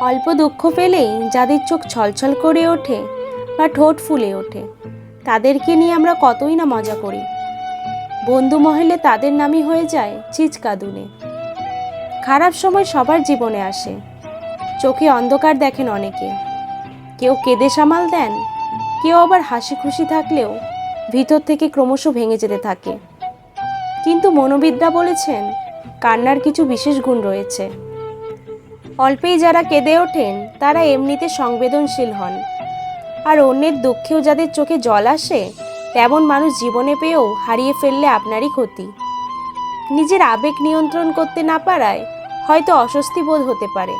অল্প দুঃখ পেলেই যাদের চোখ ছলছল করে ওঠে বা ঠোঁট ফুলে ওঠে, তাদেরকে নিয়ে আমরা কতই না মজা করি। বন্ধু মহলে তাদের নামই হয়ে যায় চিচকাদুনে খারাপ সময় সবার জীবনে আসে। চোখে অন্ধকার দেখেন অনেকে। কেউ কেঁদে সামাল দেন, কেউ আবার হাসি খুশি থাকলেও ভিতর থেকে ক্রমশ ভেঙে যেতে থাকে। কিন্তু মনোবিদরা বলেছেন, কান্নার কিছু বিশেষ গুণ রয়েছে। অল্পেই যারা কেঁদে ওঠেন, তারা এমনিতে সংবেদনশীল হন। আর অন্যের দুঃখেও যাদের চোখে জল আসে, তেমন মানুষ জীবনে পেয়েও হারিয়ে ফেললে আপনারই ক্ষতি। নিজের আবেগ নিয়ন্ত্রণ করতে না পারায় হয়তো অস্বস্তি বোধ হতে পারে।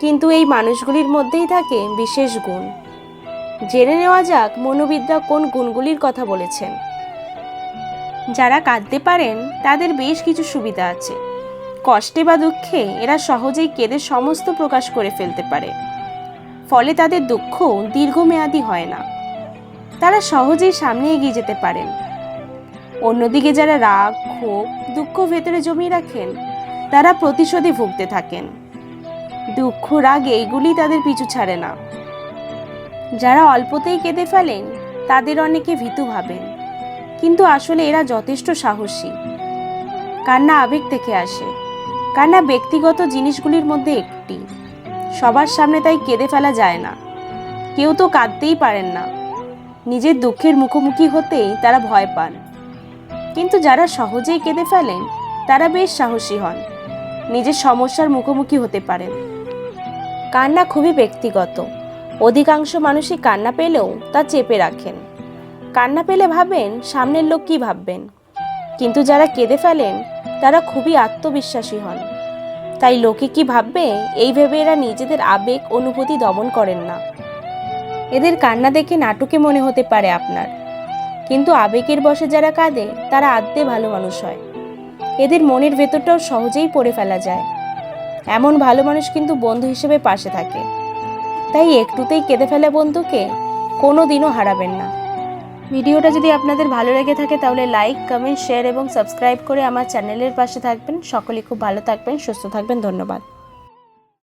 কিন্তু এই মানুষগুলির মধ্যেই থাকে বিশেষ গুণ। জেনে নেওয়া যাক মনোবিদ্যা কোন গুণগুলির কথা বলেছেন। যারা কাঁদতে পারেন, তাদের বেশ কিছু সুবিধা আছে। কষ্টে বা দুঃখে এরা সহজেই কেঁদে সমস্ত প্রকাশ করে ফেলতে পারে। ফলে তাদের দুঃখ দীর্ঘমেয়াদী হয় না। তারা সহজেই সামনে এগিয়ে যেতে পারেন। অন্যদিকে যারা রাগ, ক্ষোভ, দুঃখ ভেতরে জমিয়ে রাখেন, তারা প্রতিশোধে ভুগতে থাকেন। দুঃখ, রাগ এইগুলি তাদের পিছু ছাড়ে না। যারা অল্পতেই কেঁদে ফেলেন, তাদের অনেকে ভীতু ভাবেন। কিন্তু আসলে এরা যথেষ্ট সাহসী। কান্না আবেগ থেকে আসে। কান্না ব্যক্তিগত জিনিসগুলির মধ্যে একটি? সবার সামনে তাই কেঁদে ফেলা যায় না। কেউ তো কাঁদতেই পারেন না। নিজের দুঃখের মুখোমুখি হতেই তারা ভয় পান। কিন্তু যারা সহজেই কেঁদে ফেলেন, তারা বেশ সাহসী হন। নিজের সমস্যার মুখোমুখি হতে পারেন। কান্না খুবই ব্যক্তিগত। অধিকাংশ মানুষই কান্না পেলেও তা চেপে রাখেন। কান্না পেলে ভাবেন, সামনের লোক কী ভাববেন? কিন্তু যারা কেঁদে ফেলেন, তারা খুবই আত্মবিশ্বাসী হন। তাই লোকে কি ভাববে? এই ভেবে এরা নিজেদের আবেগ, অনুভূতি দমন করেন না। এদের কান্না দেখে নাটকে মনে হতে পারে আপনার। কিন্তু আবেগের বসে যারা কাঁদে, তারা আদতে ভালো মানুষ হয়। এদের মনের ভেতরটাও সহজেই পড়ে ফেলা যায়। এমন ভালো মানুষ কিন্তু বন্ধু হিসেবে পাশে থাকে। তাই একটুতেই কেঁদে ফেলা বন্ধুকে কোনো দিনও হারাবেন না। ভিডিওটা যদি আপনাদের ভালো লেগে থাকে তাহলে লাইক, কমেন্ট, শেয়ার এবং সাবস্ক্রাইব করে আমার চ্যানেলের পাশে থাকবেন। সকলে খুব ভালো থাকবেন, সুস্থ থাকবেন, ধন্যবাদ।